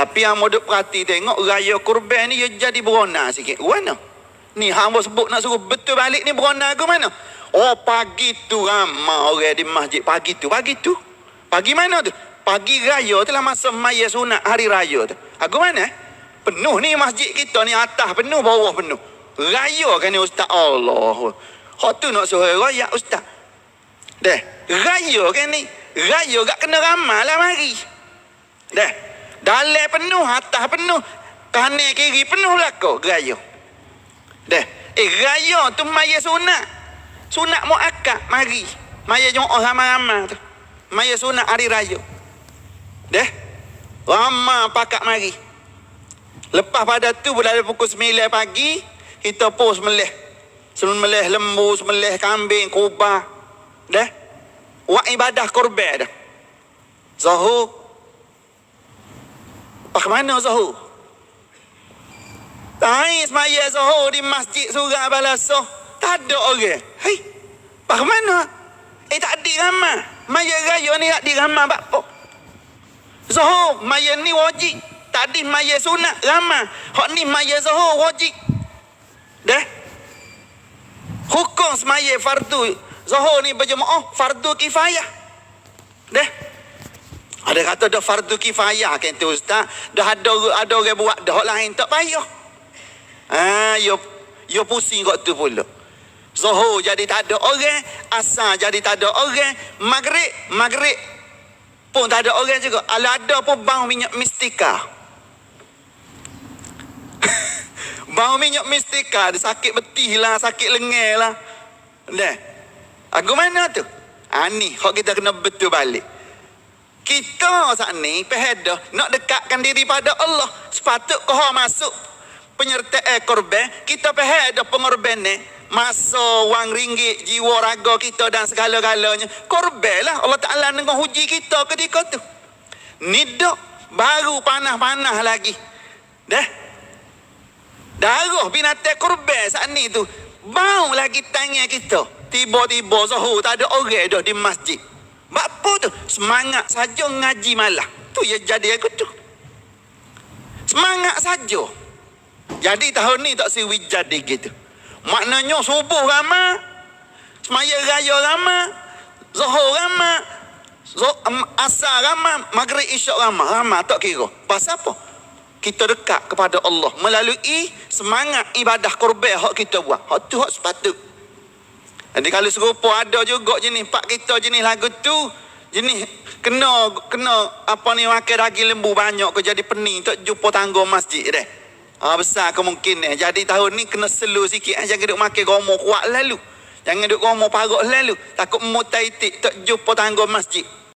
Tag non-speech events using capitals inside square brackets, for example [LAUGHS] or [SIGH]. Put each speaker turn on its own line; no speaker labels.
Tapi yang mau duk perhati tengok raya kurban ni dia jadi berona sikit. Mana? Ni hamba sebut nak suruh betul balik ni berona ke mana? Oh pagi tu ramai orang di masjid. Pagi tu, pagi tu. Pagi mana tu? Pagi raya telah masa maya sunat hari raya tu. Aku mana? Penuh ni masjid kita ni atas penuh bawah penuh. Raya kan ni ustaz Allah. Hak tu nak suruh raya ustaz. Deh, raya kan ni. Raya gak kena ramai lah mari. Deh, dalam penuh, atas penuh. Kanan kiri penuh lah kau raya. Deh, eh raya tu maya sunat. Sunat muakkad mari. Maya jum'ah ramai-ramai tu. Maya sunat hari raya. Deh, ramai pakat mari. Lepas pada tu bila pukul 9 pagi, kita pun semelih. Semelih lembu, semelih kambing, kubah. Dah. Buat ibadah korban dah. Zuhur. Pak mana Zuhur? Tanya semaya Zuhur di masjid surah balasoh. Tak ada orang. Hei. Pak mana? Eh tak ada ramah. Maya raya ni tak ada ramah. Pak apa? Zuhur. Maya ni wajib. Tak ada maya sunat ramah. Hak ni maya Zuhur wajib. Dah. Hukum semaya fardu Zuhur ni berjemaah fardu kifayah. Dah. Ada kata dah fardu kifayah kan tu ustaz. Dah ada ada orang buat dah lain tak payah. Ah, yo yo pusing kat tu pula. Zuhur jadi tak ada orang, asar jadi tak ada orang, maghrib maghrib pun tak ada orang juga. Ala ada pun bau minyak mistika. [LAUGHS] bau minyak mistika, dia sakit betih lah, sakit lengan lah. Dah. Aku mana tu? Ha, ni, hak kita kena betul balik. Kita saat ni, pehedah, nak dekatkan diri pada Allah. Sepatut kau masuk penyertaan korban, kita pehedah pengorban ni. Masa wang ringgit, jiwa raga kita dan segala-galanya. Korban lah. Allah Ta'ala dengan huji kita ketika tu. Ni dok, baru panah-panah lagi. Dah. Darah binatang korban saat ni tu. Bau lagi tangan kita. Tiba-tiba Zuhur tak ada orang dah di masjid. Apa tu? Semangat saja ngaji malah. Tu yang jadi aku tu. Semangat saja. Jadi tahun ni tak siwi jadi gitu. Maknanya subuh ramai. Semaya raya ramai. Zuhur ramai. Zuh- um, Asar ramai. Maghrib isyak ramai. Ramai tak kira. Pasal apa? Kita dekat kepada Allah melalui semangat ibadah korban hak kita buat. Hak tu hak sepatut. Jadi kalau serupa ada juga jenis pak kita jenis lagu tu jenis kena kena apa ni makan daging lembu banyak ke jadi pening tak jumpa tangga masjid deh. Ha, besar kemungkinan. Jadi tahun ni kena slow sikit eh. Jangan duk makan gomo kuat lalu. Jangan duk gomo parut lalu. Takut mutai tik tak jumpa tangga masjid.